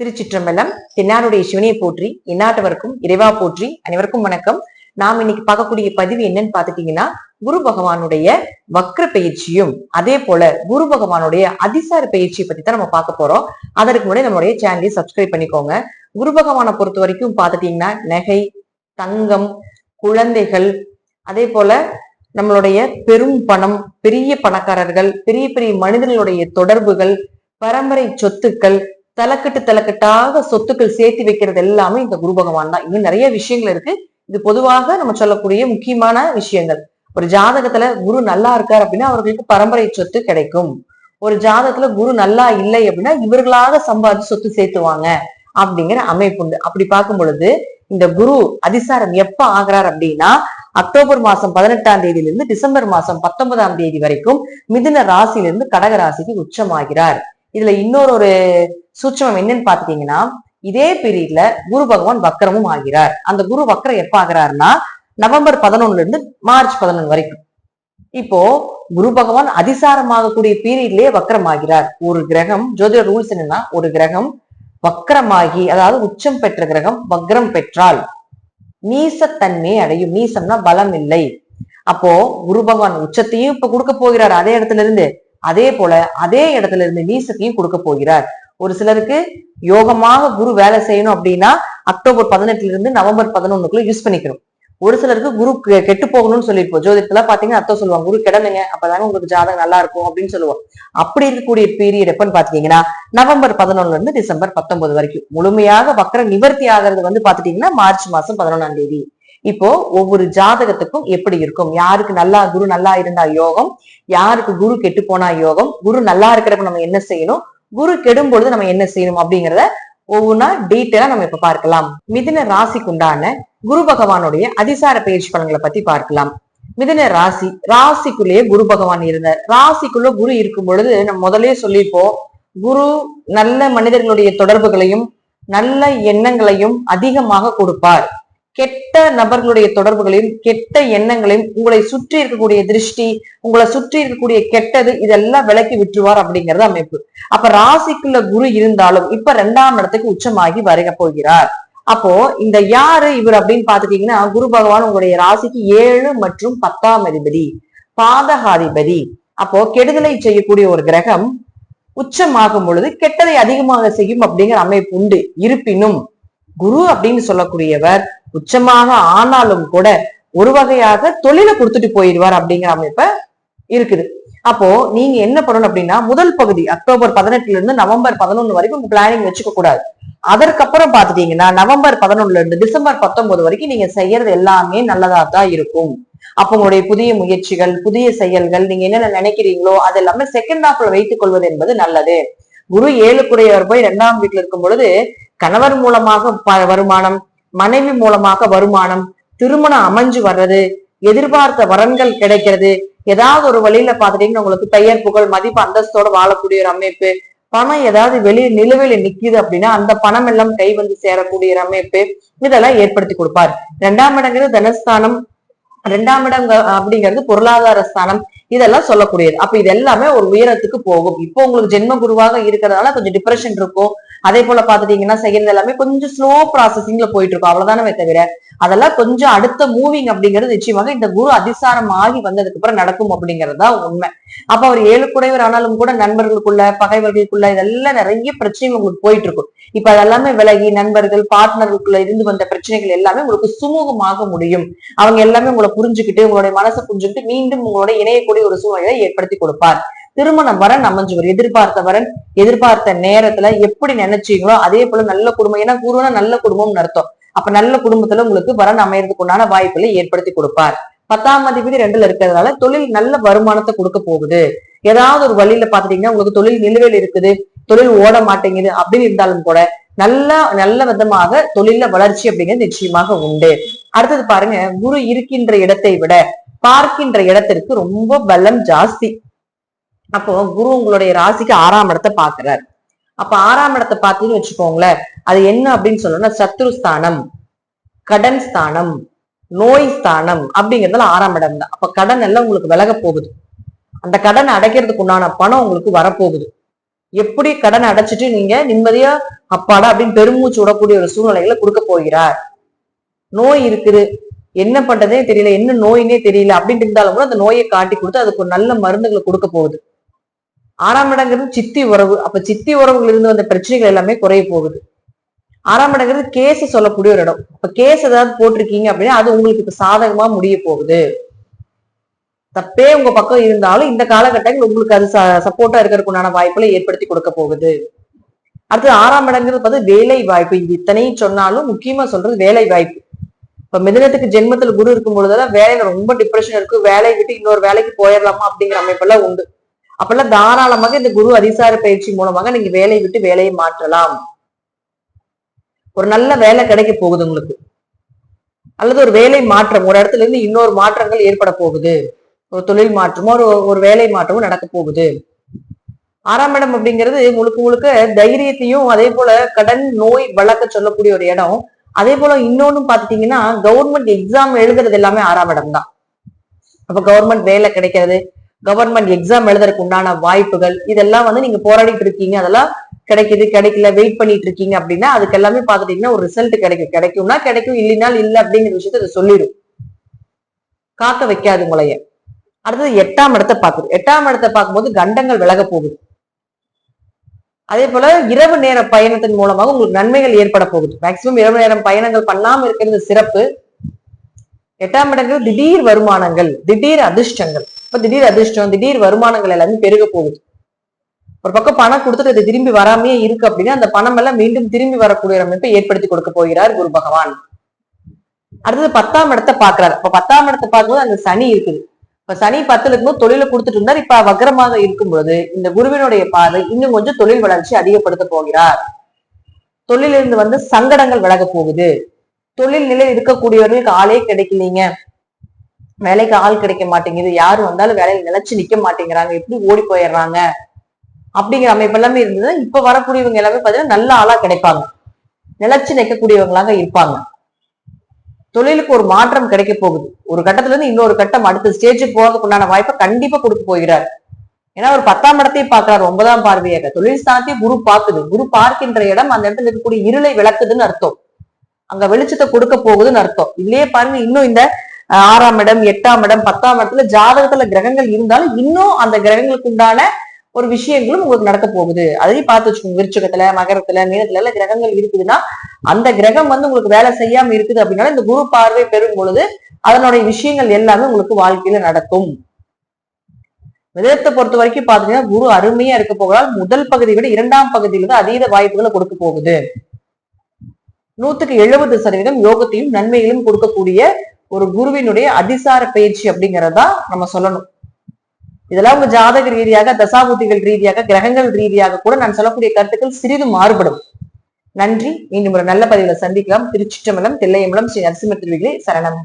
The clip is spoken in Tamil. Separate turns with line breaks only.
திருச்சிற்றம்பலம் தென்னாருடைய சிவனையை போற்றி எந்நாட்டவருக்கும் இறைவா போற்றி அனைவருக்கும் வணக்கம். நாம் இன்னைக்கு பார்க்கக்கூடிய பதிவு என்னன்னு பாத்துட்டீங்கன்னா குரு பகவானுடைய வக்ர பயிற்சியும் அதே போல குரு பகவானுடைய அதிசார பயிற்சியை பத்தி தான் நம்ம பார்க்க போறோம். அதற்கு முன்னாடி நம்மளுடைய சேனலை சப்ஸ்கிரைப் பண்ணிக்கோங்க. குரு பகவானை பொறுத்த வரைக்கும் பார்த்துட்டீங்கன்னா நகை தங்கம் குழந்தைகள் அதே போல நம்மளுடைய பெரும் பணம் பெரிய பணக்காரர்கள் பெரிய பெரிய மனிதர்களுடைய தொடர்புகள் பரம்பரை சொத்துக்கள் தலைக்கட்டு தலைக்கட்டாக சொத்துக்கள் சேர்த்து வைக்கிறது எல்லாமே இந்த குரு பகவான் தான். இன்னும் நிறைய விஷயங்கள் இருக்கு. இது பொதுவாக நம்ம சொல்லக்கூடிய முக்கியமான விஷயங்கள். ஒரு ஜாதகத்துல குரு நல்லா இருக்கார் அப்படின்னா அவர்களுக்கு பரம்பரை சொத்து கிடைக்கும். ஒரு ஜாதகத்துல குரு நல்லா இல்லை அப்படின்னா இவர்களாக சம்பாதிச்சு சொத்து சேர்த்துவாங்க அப்படிங்கிற அமைப்பு உண்டு. அப்படி பார்க்கும் பொழுது இந்த குரு அதிசாரம் எப்ப ஆகிறார் அப்படின்னா அக்டோபர் மாசம் பதினெட்டாம் தேதியிலிருந்து டிசம்பர் மாசம் பத்தொன்பதாம் தேதி வரைக்கும் மிதுன ராசியிலிருந்து கடக ராசிக்கு உச்சமாகிறார். இதுல இன்னொரு ஒரு சூட்சமம் என்னன்னு பாத்துட்டீங்கன்னா இதே பீரியட்ல குரு பகவான் வக்கரமும் ஆகிறார். அந்த குரு வக்கரம் எப்ப ஆகிறாருன்னா நவம்பர் பதினொன்னுல இருந்து மார்ச் பதினொன்று வரைக்கும். இப்போ குரு பகவான் அதிசாரமாகக்கூடிய பீரியட்லயே வக்கரமாகிறார் ஒரு கிரகம் ஜோதிட ரூல்ஸ் என்னன்னா ஒரு கிரகம் வக்கரமாகி அதாவது உச்சம் பெற்ற கிரகம் வக்ரம் பெற்றால் நீசத்தன்மையை அடையும். நீசம்னா பலம் இல்லை. அப்போ குரு பகவான் உச்சத்தையும் இப்ப கொடுக்க போகிறார் அதே இடத்துல இருந்து. அதே போல அதே இடத்துல இருந்து நீசத்தையும் கொடுக்க போகிறார். ஒரு சிலருக்கு யோகமாக குரு வேலை செய்யணும் அப்படின்னா அக்டோபர் பதினெட்டுல இருந்து நவம்பர் பதினொன்னுக்குள்ள யூஸ் பண்ணிக்கணும். ஒரு சிலருக்கு குரு கெட்டு போகணும்னு சொல்லியிருப்போம். ஜோதிடத்துல பாத்தீங்கன்னா அத்தம் சொல்லுவாங்க. குரு கெடனுங்க அப்பதாங்க உங்களுக்கு ஜாதகம் நல்லா இருக்கும் அப்படின்னு சொல்லுவோம். அப்படி இருக்கக்கூடிய பீரியட் எப்பன்னு பாத்தீங்கன்னா நவம்பர் பதினொன்னுல இருந்து டிசம்பர் பத்தொன்பது வரைக்கும். முழுமையாக வக்கர நிவர்த்தி ஆகிறது வந்து பாத்துட்டீங்கன்னா மார்ச் மாசம் பதினொன்னாம் தேதி. இப்போ ஒவ்வொரு ஜாதகத்துக்கும் எப்படி இருக்கும்? யாருக்கு நல்லா குரு நல்லா இருந்தா யோகம்? யாருக்கு குரு கெட்டு போனா யோகம்? குரு நல்லா இருக்கிறப்ப நம்ம என்ன செய்யணும்? குரு கெடும் பொழுது நம்ம என்ன செய்யணும் அப்படிங்கிறத ஒவ்வொன்றா டீட்டெயிலா நம்ம இப்ப பார்க்கலாம். மிதின ராசிக்குண்டான குரு பகவானுடைய அதிசார பயிற்சி பலன்களை பத்தி பார்க்கலாம். மிதின ராசி ராசிக்குள்ளேயே குரு பகவான் இருந்தார். ராசிக்குள்ள குரு இருக்கும் பொழுது நம்ம முதலே சொல்லிப்போம் குரு நல்ல மனிதர்களுடைய தொடர்புகளையும் நல்ல எண்ணங்களையும் அதிகமாக கொடுப்பார். கெட்ட நபர்களுடைய தொடர்புகளையும் கெட்ட எண்ணங்களையும் உங்களை சுற்றி இருக்கக்கூடிய திருஷ்டி உங்களை சுற்றி இருக்கக்கூடிய கெட்டது இதெல்லாம் விலக்கி விட்டுருவார் அப்படிங்கறது அமைப்பு. அப்ப ராசிக்குள்ள குரு இருந்தாலும் இப்ப ரெண்டாம் இடத்துக்கு உச்சமாகி வருக போகிறார். அப்போ இந்த யாரு இவர் அப்படின்னு பாத்துட்டீங்கன்னா குரு பகவான் உங்களுடைய ராசிக்கு ஏழு மற்றும் பத்தாம் அதிபதி பாதகாதிபதி. அப்போ கெடுதலை செய்யக்கூடிய ஒரு கிரகம் உச்சமாகும் பொழுது கெட்டதை அதிகமாக செய்யும் அப்படிங்கிற அமைப்பு உண்டு. இருப்பினும் குரு அப்படின்னு சொல்லக்கூடியவர் உச்சமாக ஆனாலும் கூட ஒரு வகையாக தொழிலை கொடுத்துட்டு போயிடுவார் அப்படிங்கிற அமைப்ப இருக்குது. அப்போ நீங்க என்ன பண்ணணும் அப்படின்னா முதல் பகுதி அக்டோபர் பதினெட்டுல இருந்து நவம்பர் பதினொன்னு வரைக்கும் பிளானிங் வச்சுக்க கூடாது. அதற்கப்புறம் பாத்துட்டீங்கன்னா நவம்பர் பதினொன்னுல இருந்து டிசம்பர் பத்தொன்பது வரைக்கும் நீங்க செய்யறது எல்லாமே நல்லதா தான் இருக்கும். அப்போ உங்களுடைய புதிய முயற்சிகள் புதிய செயல்கள் நீங்க என்னென்ன நினைக்கிறீங்களோ அது எல்லாமே செகண்ட் ஹாஃப்ல வைத்துக் கொள்வது என்பது நல்லது. குரு ஏழுக்குடையவர் போய் இரண்டாம் வீட்டுல இருக்கும் பொழுது கணவர் மூலமாக வருமானம் மனைவி மூலமாக வருமானம் திருமணம் அமைஞ்சு வர்றது எதிர்பார்த்த வரன்கள் கிடைக்கிறது ஏதாவது ஒரு வழியில பாத்துட்டீங்கன்னா உங்களுக்கு பெயர் புகழ் மதிப்பு அந்தஸ்தோட வாழக்கூடிய ஒரு அமைப்பு பணம் ஏதாவது வெளியே நிலுவையில நிக்குது அப்படின்னா அந்த பணம் எல்லாம் கை வந்து சேரக்கூடிய ஒரு அமைப்பு இதெல்லாம் ஏற்படுத்தி கொடுப்பார். இரண்டாம் இடங்கிறது தனஸ்தானம். ரெண்டாம் இடம் அப்படிங்கிறது பொருளாதார ஸ்தானம். இதெல்லாம் சொல்லக்கூடியது. அப்ப இது எல்லாமே ஒரு உயரத்துக்கு போகும். இப்போ உங்களுக்கு ஜென்ம குருவாக இருக்கிறதுனால கொஞ்சம் டிப்ரெஷன் இருக்கும். அதே போல பாத்துட்டீங்கன்னா செய்யறது எல்லாமே கொஞ்சம் ஸ்லோ ப்ராசஸிங்ல போயிட்டு இருக்கும் அவ்வளவுதானே தவிர அதெல்லாம் கொஞ்சம் அடுத்த மூவிங் அப்படிங்கிறது நிச்சயமாக இந்த குரு அதிசாரம் ஆகி வந்ததுக்கு அப்புறம் நடக்கும் அப்படிங்கறதா தான் உண்மை. அப்ப அவர் ஏழு குடைவர் ஆனாலும் கூட நண்பர்களுக்குள்ள பகைவர்களுக்குள்ள இதெல்லாம் நிறைய பிரச்சனைகள் உங்களுக்கு போயிட்டு இருக்கும் இப்ப அதெல்லாமே விலகி நண்பர்கள் பார்ட்னர்களுக்குள்ள இருந்து வந்த பிரச்சனைகள் எல்லாமே உங்களுக்கு சுமூகமாக முடியும். அவங்க எல்லாமே உங்களை புரிஞ்சுக்கிட்டு உங்களுடைய மனசை புரிஞ்சுக்கிட்டு மீண்டும் உங்களோட இணையக்கூடிய ஒரு சூழ்நிலையை ஏற்படுத்தி கொடுப்பார். திருமண வரன் அமைஞ்சு வரும் எதிர்பார்த்த வரன் எதிர்பார்த்த நேரத்துல எப்படி நினைச்சீங்களோ அதே போல நல்ல குடும்பம் ஏன்னா குருவனா நல்ல குடும்பம்னு அர்த்தம். அப்ப நல்ல குடும்பத்துல உங்களுக்கு வரன் அமையறதுக்கு உண்டான வாய்ப்புகளை ஏற்படுத்தி கொடுப்பார். பத்தாம் அதிபதி ரெண்டுல இருக்கிறதுனால தொழில் நல்ல வருமானத்தை கொடுக்க போகுது. ஏதாவது ஒரு வழியில பாத்துட்டீங்கன்னா உங்களுக்கு தொழில் நிலுவையில் இருக்குது தொழில் ஓட மாட்டேங்குது அப்படின்னு இருந்தாலும் கூட நல்ல நல்ல விதமாக தொழில வளர்ச்சி அப்படிங்கிறது நிச்சயமாக உண்டு. அடுத்தது பாருங்க குரு இருக்கின்ற இடத்தை விட பார்க்கின்ற இடத்திற்கு ரொம்ப பலம் ஜாஸ்தி. அப்போ குரு உங்களுடைய ராசிக்கு ஆறாம் இடத்தை பாக்குறாரு அப்ப ஆறாம் இடத்தை பார்த்தீங்கன்னு வச்சுக்கோங்களேன் அது என்ன அப்படின்னு சொல்லணும்னா சத்ருஸ்தானம் கடன் ஸ்தானம் நோய் ஸ்தானம் அப்படிங்கிறதுல ஆறாம் இடம் தான். அப்ப கடன் எல்லாம் உங்களுக்கு விலக போகுது. அந்த கடன் அடைக்கிறதுக்கு உண்டான பணம் உங்களுக்கு வரப்போகுது. எப்படி கடன் அடைச்சிட்டு நீங்க நிம்மதியா அப்பாடா அப்படின்னு பெருமூச்சு விடக்கூடிய ஒரு சூழ்நிலைகளை கொடுக்க போகிறார். நோய் இருக்குது. என்ன பண்றதே தெரியல என்ன நோயினே தெரியல அப்படின்ட்டு இருந்தாலும் கூட அந்த நோயை காட்டி கொடுத்து அதுக்கு ஒரு நல்ல மருந்துகளை கொடுக்க போகுது. ஆறாம் இடங்கிறது சித்தி உறவு. அப்ப சித்தி உறவுகள் இருந்து வந்த பிரச்சனைகள் எல்லாமே குறைய போகுது. ஆறாம் இடங்கிறது கேஸ் சொல்லக்கூடிய ஒரு இடம். இப்ப கேஸ் ஏதாவது போட்டிருக்கீங்க அப்படின்னா அது உங்களுக்கு இப்ப சாதகமா முடிய போகுது. தப்பே உங்க பக்கம் இருந்தாலும் இந்த காலகட்டங்கள் உங்களுக்கு அது சப்போர்ட்டா இருக்கிறதுக்குண்டான வாய்ப்புகளை ஏற்படுத்தி கொடுக்க போகுது. அடுத்து ஆறாம் இடங்கிறது பார்த்து வேலை வாய்ப்பு இது இத்தனையும் சொன்னாலும் முக்கியமா சொல்றது வேலை வாய்ப்பு இப்ப மிதனத்துக்கு ஜென்மத்துல குரு இருக்கும் பொழுதெல்லாம் வேலையில ரொம்ப டிப்ரெஷன் இருக்கு. வேலையை விட்டு இன்னொரு வேலைக்கு போயிடலாமா அப்படிங்கிற அமைப்பெல்லாம் உண்டு. அப்பெல்லாம் தாராளமாக இந்த குரு அதிசார பயிற்சி மூலமாக நீங்க வேலையை விட்டு வேலையை மாற்றலாம். ஒரு நல்ல வேலை கிடைக்க போகுது உங்களுக்கு. அல்லது ஒரு வேலை மாற்றம் ஒரு இடத்துல இருந்து இன்னொரு மாற்றங்கள் ஏற்பட போகுது. ஒரு தொழில் மாற்றமோ ஒரு ஒரு வேலை மாற்றமும் நடக்க போகுது. ஆறாம் இடம் அப்படிங்கிறது முழுக்க முழுக்க தைரியத்தையும் அதே போல கடன் நோய் வளர்க்க சொல்லக்கூடிய ஒரு இடம். அதே போல இன்னொன்னு பாத்துட்டீங்கன்னா கவர்மெண்ட் எக்ஸாம் எழுதுறது எல்லாமே ஆறாம் இடம் தான் அப்ப கவர்மெண்ட் வேலை கிடைக்கிறது கவர்மெண்ட் எக்ஸாம் எழுதுறதுக்கு உண்டான வாய்ப்புகள் இதெல்லாம் வந்து நீங்க போராடிட்டு இருக்கீங்க அதெல்லாம் கிடைக்குது கிடைக்கல வெயிட் பண்ணிட்டு இருக்கீங்க அப்படின்னா அதுக்கு எல்லாமே பாத்துட்டீங்கன்னா ஒரு ரிசல்ட் கிடைக்கும். கிடைக்கும்னா கிடைக்கும் இல்லைனாலும் இல்லை அப்படிங்கிற விஷயத்த சொல்லிடும். காக்க வைக்காது முளைய அடுத்தது எட்டாம் இடத்தை பாக்குது எட்டாம் இடத்தை பார்க்கும்போது கண்டங்கள் விலக போகுது. அதே போல இரவு நேர பயணத்தின் மூலமாக உங்களுக்கு நன்மைகள் ஏற்பட போகுது. மேக்சிமம் இரவு நேரம் பயணங்கள் பண்ணாம இருக்கிறது சிறப்பு. எட்டாம் இடங்கள் திடீர் வருமானங்கள் திடீர் அதிர்ஷ்டங்கள். இப்ப திடீர் அதிர்ஷ்டம் திடீர் வருமானங்கள் எல்லாமே பெருக போகுது. ஒரு பக்கம் பணம் கொடுத்துட்டு அது திரும்பி வராமே இருக்கு அப்படின்னா அந்த பணம் எல்லாம் மீண்டும் திரும்பி வரக்கூடிய அமைப்பை ஏற்படுத்தி கொடுக்க போகிறார் குரு பகவான். அடுத்தது பத்தாம் இடத்தை பாக்குறாரு அப்ப பத்தாம் இடத்தை பார்க்கும்போது அந்த சனி இருக்குது. இப்ப சனி பத்துல இருக்கும்போது தொழிலை கொடுத்துட்டு இருந்தார். இப்ப வக்கரமாக இருக்கும் பொழுது இந்த குருவினுடைய பார்வை இன்னும் கொஞ்சம் தொழில் வளர்ச்சி அதிகப்படுத்த போகிறார். தொழிலிருந்து வந்து சங்கடங்கள் விலக போகுது. தொழில் நிலையில் இருக்கக்கூடியவர்களுக்கு ஆளே கிடைக்கலீங்க. வேலைக்கு ஆள் கிடைக்க மாட்டேங்குது. யாரு வந்தாலும் வேலையில நிலைச்சு நிக்க மாட்டேங்கிறாங்க. எப்படி ஓடி போயிடுறாங்க? அப்படிங்கிற அமைப்பு எல்லாமே இருந்தது இப்ப வரக்கூடியவங்க எல்லாமே பாத்தீங்கன்னா நல்ல ஆளா கிடைப்பாங்க. நிலைச்சு நிற்கக்கூடியவங்களாக இருப்பாங்க. தொழிலுக்கு ஒரு மாற்றம் கிடைக்க போகுது. ஒரு கட்டத்துல இருந்து இன்னொரு கட்டம் அடுத்த ஸ்டேஜுக்கு போறதுக்கு உண்டான வாய்ப்பை கண்டிப்பா கொடுக்க போகிறார். ஏன்னா ஒரு பத்தாம் இடத்தையும் பாக்குறாரு ஒன்பதாம் பார்வையாக. தொழில் ஸ்தானத்தையும் குரு பார்க்குது. குரு பார்க்கின்ற இடம் அந்த இடத்துல இருக்கக்கூடிய இருளை விளக்குதுன்னு அர்த்தம். அங்க வெளிச்சத்தை கொடுக்க போகுதுன்னு அர்த்தம். இல்லையே பாருங்க இன்னும் இந்த ஆறாம் இடம் எட்டாம் இடம் பத்தாம் இடத்துல ஜாதகத்துல கிரகங்கள் இருந்தாலும் இன்னும் அந்த கிரகங்களுக்கு உண்டான ஒரு விஷயங்களும் உங்களுக்கு நடக்க போகுது. அதையும் பார்த்து வச்சுக்கோங்க விருச்சகத்துல மகரத்துல மீனத்துல எல்லாம் கிரகங்கள் இருக்குதுன்னா அந்த கிரகம் வந்து உங்களுக்கு வேலை செய்யாம இருக்குது அப்படின்னால இந்த குரு பார்வை பெறும் பொழுது அதனுடைய விஷயங்கள் எல்லாமே உங்களுக்கு வாழ்க்கையில நடக்கும். விதத்தை பொறுத்த வரைக்கும் பாத்தீங்கன்னா குரு அருமையா இருக்க போகிறால் முதல் பகுதியை விட இரண்டாம் பகுதியில தான் அதீத வாய்ப்புகளை கொடுக்க போகுது. நூத்துக்கு எழுபது சதவீதம் யோகத்தையும் நன்மைகளையும் கொடுக்கக்கூடிய ஒரு குருவினுடைய அதிசார பயிற்சி அப்படிங்கறதா நம்ம சொல்லணும். இதெல்லாம் உங்க ஜாதக ரீதியாக தசாபூத்திகள் ரீதியாக கிரகங்கள் ரீதியாக கூட நான் சொல்லக்கூடிய கருத்துக்கள் சிறிது மாறுபடும். நன்றி. மீண்டும் ஒரு நல்ல பதிவுல சந்திக்கலாம். திருச்சிற்றம்பலம் தில்லையம்பலம் ஸ்ரீ நரசிம்ம திருவிகளை சரணம்.